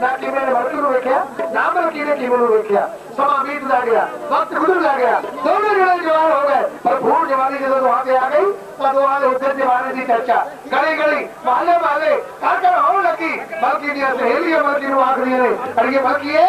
ਨਾ ਕਿਵੇਂ ਨੇ ਨੂੰ ਵੇਖਿਆ? ਨਾ ਮਲਕੀ ਨੇ ਕਿਵੇਂ ਨੂੰ ਵੇਖਿਆ? ਸਮਾਂ ਬੀਤਦਾ ਗਿਆ, ਵਕਤ ਗੁਜ਼ਰਦਾ ਗਿਆ, ਦੋਵੇਂ ਜਿਹੜੇ ਜਵਾਨ ਹੋ ਗਏ। ਪਰ ਭੂਲ ਜਵਾਨੀ ਜਦੋਂ ਦੁਆ ਤੇ ਆ ਗਈ, ਤਾਂ ਦੁਆ ਦੇ ਉੱਤੇ ਜਵਾਨੇ ਦੀ ਚਰਚਾ। ਗਲੀ ਗਲੀ, ਮਹੱਲੇ ਮਹੱਲੇ, ਘਰ ਘਰ ਹੋਣ ਲੱਗੀ। ਮਲਕੀ ਦੀਆਂ ਸਹੇਲੀਆਂ ਮਲਕੀ ਨੂੰ ਆਖਦੀਆਂ ਨੇ, ਅੜੀਏ ਮਲਕੀਏ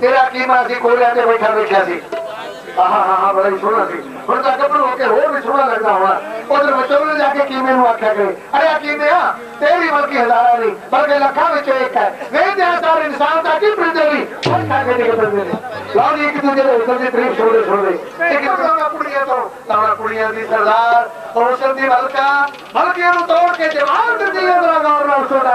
ਤੇਰਾ ਕੀਮਾ ਸੀ ਕੋਲਿਆਂ ਤੇ ਬੈਠਾ ਵੇਖਿਆ ਸੀ? ਆਹਾ ਹਾਂ ਬੜਾ ਹੀ ਸੋਹਣਾ ਸੀ। ਹੁਣ ਤਾਂ ਗੱਭਰੂ ਹੋ ਕੇ ਹੋਰ ਵੀ ਸੋਹਣਾ ਲੱਗਦਾ ਹੋਣਾ। ਉਧਰ ਵਿਚੋਲੇ ਜਾ ਕੇ ਕੀਮੇ ਨੂੰ ਆਖਿਆ ਗਏ ਅਰੇ ਆ ਕੀਮੇ ਆ, ਤੇਰੀ ਬਲਕਿ ਹਜ਼ਾਰਾਂ ਨਹੀਂ, ਬਲਕਿ ਲੱਖਾਂ ਵਿੱਚੋਂ ਇੱਕ ਹੈ। ਵੇਖਦੇ ਆ ਸਾਰੇ ਇਨਸਾਨ ਦਾ ਕੀ ਪ੍ਰਿੰਦੇ ਨਹੀਂ ਹੋਰ ਖਾ ਕੇ ਨਿਕਲ ਨੇ। ਲਓ ਜੀ, ਇੱਕ ਦੂਜੇ ਦੇ ਉੱਤਰ ਦੀ ਤਰੀਫ ਸੁਣਦੇ ਸੁਣਦੇ। ਇੱਕ ਦੂਜੇ ਕੁੜੀਆਂ ਤੋਂ ਤਾਂ ਕੁੜੀਆਂ ਦੀ ਸਰਦਾਰ ਹੋਸ਼ਰ ਦੀ ਮਲਕਾ, ਮਲਕੀਆਂ ਨੂੰ ਤੋੜ ਕੇ ਜਵਾਨ ਦਿੰਦੀ ਹੈ ਗੌਰ ਨਾਲ ਸੁਣਾ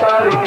তারিখ